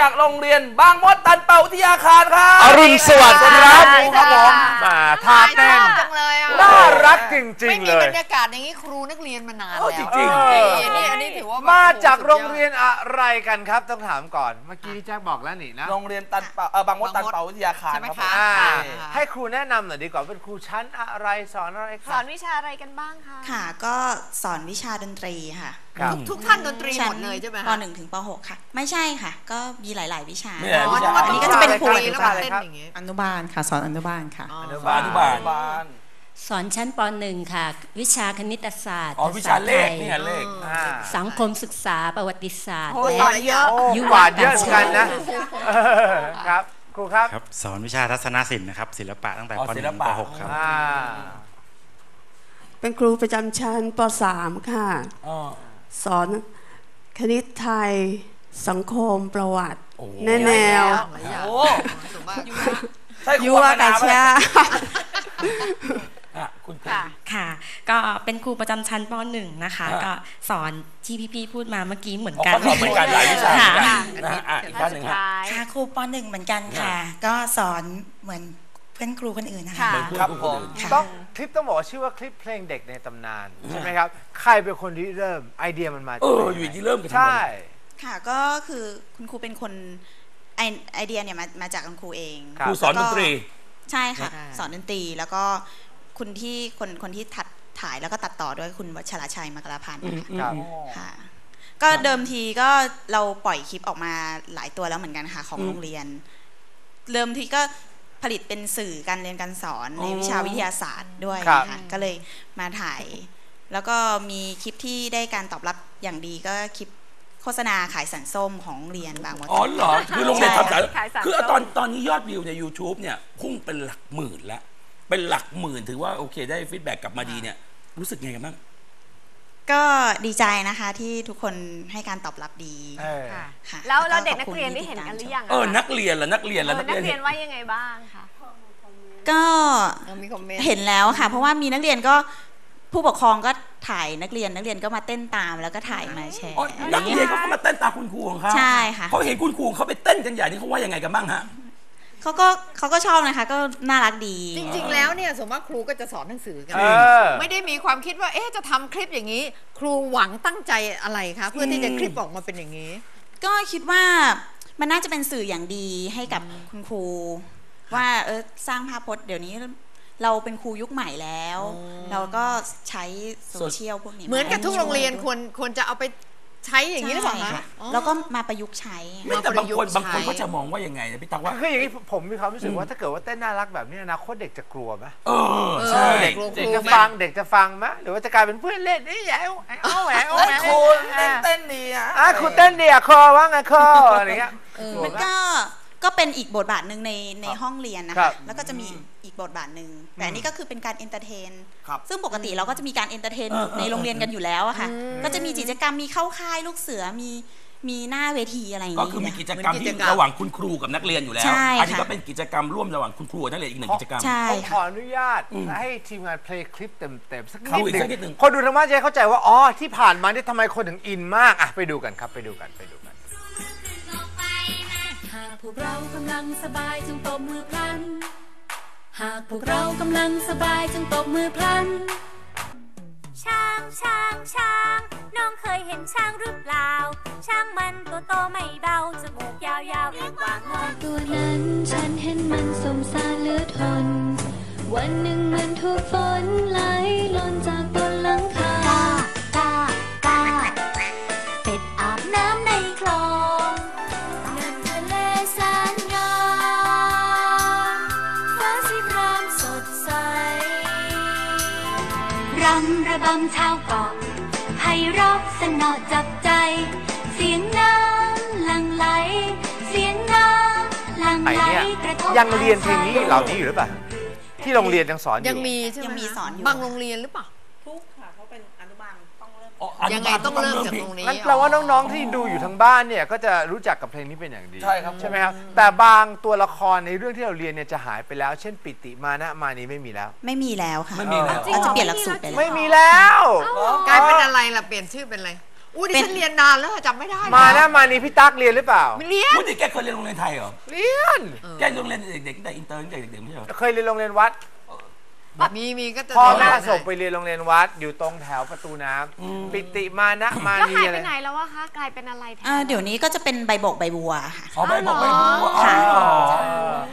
จากโรงเรียน บางมดตันเป่าวิทยาคารครับอรุณสวัสดิ์ครับสวัสดีครับผมมาท่าเต้นชอบจังเลยอะ น่ารักจริไม่งๆมีเลบรย รยากาศอย่างนี้ครูนักเรียนมานานเออแล้วจริงๆ เออนี่อันนี้ถือว่าแบบมาจากโอ้โหโรงสุดอดเรียนอะไรกันครับ ต้องถามก่อนเมื่อกี้พี่แจ็คบอกแล้วนี่นะโรงเรียนตันเป่าเออบางมดตันเป่าวิทยาคารใช่ไหมรับคะผมอ่าค่ะให้ครูแนะนำหน่อยดีกว่าเป็นครูชั้นอะไรสอนอะไรคสรัอบนวิชาอะไรกันบ้างคะ ค่ะก็สอนวิชาดนตรีค่ะ ครับ ทุกท่านดนตรีหมดเลยใช่ไหมปคะหนึ่งถึงปหกค่ะ ไม่ใช่ค่ะ ก็มีหลาย ๆ วิชามีหลายอ๋อวิชาว่าอันนี้ต้ก็องจะเป็นดครูตรีแล้วมาเต้นอย่างงี้อนุบาลค่ะ สอนอนุบาลค่ะอ๋ออนุบาลอนุบาล อนุบาลสอนชั้นป .1 ค่ะ วิชาคณิตศาสตร์อ๋อวิชาเลขภษไทยเนี่ยเลขอ่าสังคมศึกษาประวัติศาสตร์ โอ้ยและสอนเยอะ โอ้ยุกววาดเยอะเหมือนกันนะเออครับ ครูครับครับสอนวิชาทัศนศิลป์นะครับ ศิลปะตั้งแต่อ๋อปศิ .1 ลถึงปะป .6 ครับอ่าเป็นครูประจำชั้นป .3 ค่ะ อ๋อ สอนคณิตไทยสังคมประวัติโอ้โหแนแนวหลายอย่างโอ้ส่วนมากใช่ครูยุวมะกานาวไหมชาอะคุณครูค่ะค่ะ ก็เป็นครูประจำชั้นป .1 นะคะอ่าก็สอนที่พี่ๆพูดมาเมื่อกี้เหมือนอ๋อกันเขาสอนเหมือนกันหลายวิชาเหมือนกันค่ะนะฮะอะอีกท่านหนึ่งฮะค่ะครูปหนึ่งเหมือนกันค่ะ ก็สอนเหมือนเพื่อนครูคนอื่นนะคะค่ะเหมือนเพื่อนครับครูผคนมอื่นค่ะต้องคลิปต้องบอกว่าชื่อว่าคลิปเพลงเด็กในตำนาน ใช่ไหมครับ ใครเป็นคนที่เริ่มไอเดียมันมาเอจากอไหนอยู่ดีเริ่มกันทำใช่ ค่ะก็คือคุณครูเป็นคนไอไอเดียเนี่ยมามาจากคุณครูเองครับครูสอนดนตรี ใช่ค่ะใช่สอนดนตรีแล้วก็คุณที่คนคนที่ถัดถ่ายแล้วก็ตัดต่อด้วยคุณวัชรชัยมกราพันธ์ค่ะครับค่ะก็เดิมทีก็เราปล่อยคลิปออกมาหลายตัวแล้วเหมือนกันค่ะของอืมโรงเรียน เดิมทีก็ ผลิตเป็นสื่อการเรียนการสอนในอ๋อวิชาวิทยาศาสตร์ด้วยครับค่ะก็เลยมาถ่าย แล้วก็มีคลิปที่ได้การตอบรับอย่างดีก็คลิปโฆษณาขายสันส้มของโรงเรียนบางมดอ๋อเหรอคือโรงเรียนทำสายขายสารคือส้มตอนตอนนี้ยอดวิวใน YouTube เนี่ยพุ่งเป็นหลักหมื่นแล้วเป็นหลักหมื่นถือว่าโอเคได้ฟีดแบ็กกลับมาดีเนี่ยรู้สึกไงกันบ้าง ก็ดีใจนะคะที่ทุกคนให้การตอบรับดีเออค่ะค่ะแล้วก็แล้วเด็กขนัอบกคุณเรียนได้ที่เห็นติดกันตามหรือยังะเออนักเรียนล่ะนักเรียนเอล่ะอนักนักเรียนเรียนว่ายังไงบ้างคะ ก็เออมีคอมเมนต์ เห็นแล้วค่ะ เพราะว่ามีนักเรียนก็ผู้ปกครองก็ถ่ายนักเรียนนักเรียนก็มาเต้นตามแล้วก็ถ่ายมาแชร์ อ๋อนักเรียนเขาก็มาเต้นตามคุณครูของเขาใช่ค่ะ เขาเห็นคุณครูเขาไปเต้นกันใหญ่นี่เขาว่ายังไงกันบ้างฮะ เขาก็เขาก็ชอบนะคะ ก็น่ารักดี จริงๆ แล้วเนี่ยสมมติครูก็จะสอนหนังสือกัน เออ ไม่ได้มีความคิดว่าเอ๊ะจะทำคลิปอย่างนี้ ครูหวังตั้งใจอะไรคะ เพื่อที่จะคลิปออกมาเป็นอย่างนี้ ก็คิดว่ามันน่าจะเป็นสื่ออย่างดีให้กับคุณครู ว่าเออสร้างภาพพจน์เดี๋ยวนี้เราเป็นครูยุคใหม่แล้ว เราก็ใช้โซเชียลพวกนี้เหมือนกับทุกโรงเรียนช่วควรควรจะเอาไป ใช้อย่างนี้หรือเปล่าใช่คะอ๋อแล้วก็มาประยุกต์ใช้ไม่แต่บางคนมาประยุกต์บางคนใช้เขาจะมองว่ายังไงนะพี่ตักว่าคืออย่างนี้ผมมีความรู้สึกว่าถ้าเกิดว่าเต้นน่ารักแบบนี้อนาคตเด็กจะกลัวไหมเออใช่เด็กเด็กจะฟังเด็กจะฟังไหมหรือว่าจะกลายเป็นเพื่อนเล่นนี่แอ้วแอ้วแอ้วเอ้ยแอ้วครูเต้นเต้นดีอะอะคุณเต้นดีอะคอว่าไงคออะไรเงี้ยกลัวมันไหมก็ ก็เป็นอีกบทบาทหนึ่งในในห้องเรียนนะครัคะบแล้วก็จะมีอีกบทบาทหนึ่งแต่อันนี้ก็คือเป็นการเอนเตอร์เทนครับซึ่งปกติเราก็จะมีการเอนเตอร์เทนเออเออในโรงเรียนกันอยู่แล้วอะค่ะก็จะมีกิจกรรมมีเข้าค่ายลูกเสือมีมีหน้าเวทีอะไรอย่างก็นี้คือมีนะกิจกรรมเหมือนกิที่จกรรมระหว่างคุณครูกับนักเรียนอยู่แล้วใช่อันี้ค่ะก็เป็นกิจกรรมร่วมระหว่างคุณครูกับนักเรียนอีกหนึ่งกิจกรรมใช่ผมขอค่ะอนุญาตให้ทีมงานเพลงคลิปเต็มๆสักครับนิดหอีกสักนิดหนึ่นึ่งงคนดูทางบ้านจะได้เข้าใจว่าอ๋อที่ผ่านมานี่ทำไมคนถึงอินมากอะไปดูกันครับไปดูกันไปดูกันหาก พวกเรากำลังสบายจงตบมือพลัน หากพวกเรากำลังสบายจงตบมือพลัน ช้างช้างช้างน้องเคยเห็นช้างหรือเปล่า ช้างมันตัวโตไม่เบาจมูกยาวๆเรียกว่างอนตัวนั้นฉันเห็นมันสมสารเหลือทน วันหนึ่งมันถูกฝนไหลหล่นจ รำระบำชาวเกาะไพเราะสนอจับใจ เสียงน้ำหลั่งไหล เสียงน้ำหลั่งไหนไหลเนี่ยกระทบยังเรียนเพลงนี้เหล่านี้อยู่หรือเปล่าที่โรงเรียนยังสอนอยู่ยังมีใช่ไหมยังมีสอนอยู่ บางโรงเรียนหรือเปล่าทุกค่ะเพราะเป็นอนุบาลต้องเริ่มอ๋ออนุบาล ยังไงต้องเริ่มจากตรงนี้งั้นแปลว่าน้องๆที่ดูอยู่ทางบ้านเนี่ยก็จะรู้จักกับเพลงนี้เป็นอย่างดี ใช่ครับ ใช่ไหมครับ แต่บางตัวละครในเรื่องที่เราเรียนเนี่ยจะหายไปแล้ว เช่นปิติมานะมานีไม่มีแล้ว ไม่มีแล้วค่ะไม่มีแล้วก็จะเปลี่ยนหลักสูตรไปแล้ว ไม่มีแล้ว กลายเป็นอะไรล่ะเปลี่ยนชื่อเป็นอะไรอุ้ยดิฉันเรียนนานแล้วจำไม่ได้มานะมานี่พี่ตั๊กเรียนหรือเปล่าไม่เรียนพูดดิแกเคยเรียนโรงเรียนไทยเหรอเรียนแกเรียนโรงเรียนเด็กๆตั้งแต่อินเตอร์ตั้งแต่เด็กๆไม่ใช่เหรอเคยเรียนโรงเรียนวัด มีมีก็จะพ่อแม่สอนส่งไปเรียนโรงเรียนวัดอยู่ตรงแถวประตูน้ำปิติมานะมาแล้วนีหายอะไรไปไหนแล้ววะคะกลายเป็นอะไรแทนอ่าเดี๋ยวนี้ก็จะเป็นใบบกใบบัวค่ะ อ๋อใบบอกใบบัวอ๋อค่ะเหรอ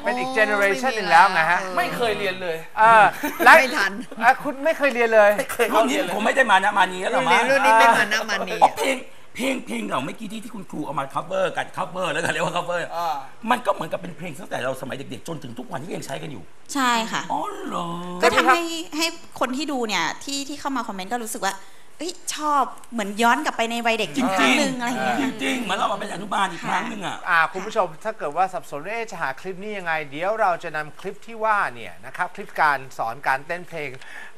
เป็นอีกเจเนอเรชันหนึ่งแล้วไงฮะไม่เคยเรียนเลยเออและไม่ทัน อะคุณไม่เคยเรียนเลย รุ่นนี้ผมไม่ได้มานะมานี้แล้วหรรุ่อนนี้มั้งรุ่นนี้ไม่มานะมานีอ๋อเพลง เพลงเพลงเราเมื่อกี้ที่ที่คุณครูเอามา cover กัน cover แล้วกันเรียกว่า cover อ่า มันก็เหมือนกับเป็นเพลงตั้งแต่เราสมัยเด็กๆ จนถึงทุกวันที่ยังใช้กันอยู่ ใช่ค่ะ อ๋อเหรอ ก็ทำให้ให้คนที่ดูเนี่ยที่ที่เข้ามาคอมเมนต์ก็รู้สึกว่าเอ้ยชอบเหมือนย้อนกลับไปในวัยเด็กจอีกคริรั้งงหนึ่งอะไรอย่างเงี้ยๆจริงๆเหมือนเรามาเป็นอนุบาลอีกครั้งหนึ่งอะ อ่าคุณผู้ชมถ้าเกิดว่าสับสนว่าเอ๊ะจะหาคลิปนี้ยังไง เดี๋ยวเราจะนำคลิปที่ว่าเนี่ยนะครับคลิปการสอนการเต้นเพลง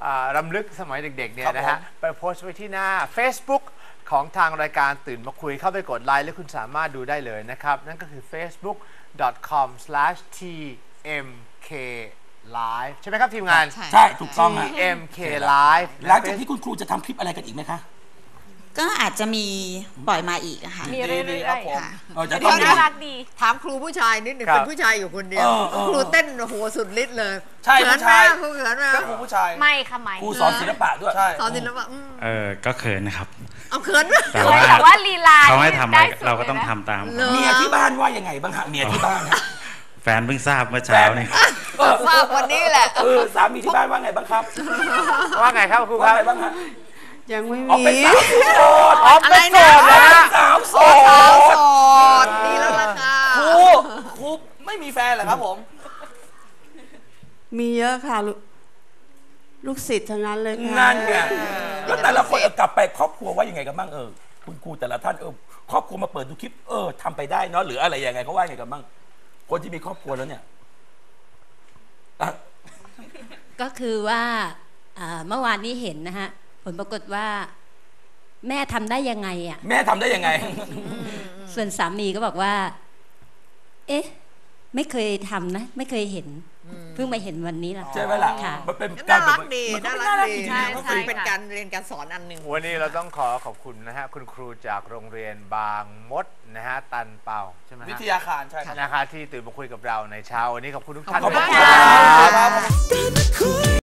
อ่ารำลึกสมัยเด็กๆเนี่ยนะฮะไปโพสต์ไว้ที่หน้า Facebook ของทางรายการตื่นมาคุยเข้าไปกดไลค์แล้วคุณสามารถดูได้เลยนะครับ นั่นก็คือ facebook.com/tmklive ใช่ไหมครับทีมงาน ใช่ถูกต้องฮะ TMK Live หลังจากที่คุณครูจะทำคลิปอะไรกันอีกไหมคะก็อาจจะมีปล่อยมาอีกอะค่ะ มีเรื่ดีอยๆครับผมค่ะ เออจะๆต้องมี น่ารักดี ถามครูผู้ชายนิดหนึ่งครับ เป็นผู้ชายอยู่คนเดียว เออเออ ครูเต้นโอ้โหสุดฤทธิ์เลยใช่เขินผู้ชายมากครูเขินมากก็ครูผู้ชาย ไม่ค่ะไม่ ครูสอนศิลปะด้วย ใช่ สอนศิลปะอืม เออก็เขินนะครับ เอาเขินมากแต่เคยว่าแต่ว่าลีลาเขาให้ทำอะไรได้สุดเราก็ต้องลยนะทำตามเหรอเมียที่บ้านว่ายังไงบ้างฮะเมียที่บ้านฮะแฟนเพิ่งทราบเมื่อเช้านี่เออทราบวันนี้แหละ เออสามีที่บ้านว่าไงบ้างครับว่าไงครับครูคว่ารับไงบ้างฮะยังไม่อ๋อเป็นมีสาวโสดอ๋อเป็นโสดนะฮะสาวโสโอ้สาวด โสดดีแล้วล่ะค่ะ ครูครูไม่มีแฟนเหรอครับผม มีเยอะค่ะลูกลูกศิษย์ทั้งนั้นเลยค่ะนั่นไง แล้วแต่ละคนเออกลับไปครอบครัวว่ายังไงกันบ้างเออคุณครูแต่ละท่านเออครอบครัวมาเปิดดูคลิปเออทำไปได้เนาะหรืออะไรยังไงเขาว่ายังไงกันบ้างคนที่มีครอบครัวแล้วเนี่ยอะก็คือว่าอ่าเมื่อวานนี้เห็นนะฮะผลปรากฏว่า แม่ทำได้ยังไงอะ แม่ทำได้ยังไง ส่วนสามีก็บอกว่า เอ๊ะ ไม่เคยทำนะ ไม่เคยเห็น เพิ่งมาเห็นวันนี้แหละใช่ไหมล่ะค่ะ มันเป็นน่ารักแบบดีมันก็น่ารักจดีริงใช่ๆก็ใช่คือเป็นการเรียนการสอนอันหนึ่ง วันนี้เราต้องขอขอบคุณนะฮะ คุณครูจากโรงเรียนบางมดนะฮะ ตันเปาใช่ไหมฮะวิทยาคารใช่ครับ นะคะที่ตื่นมาคุยกับเราในเช้าวันนี้ขอบคุณทุกท่านขอบคุณมากครับครับ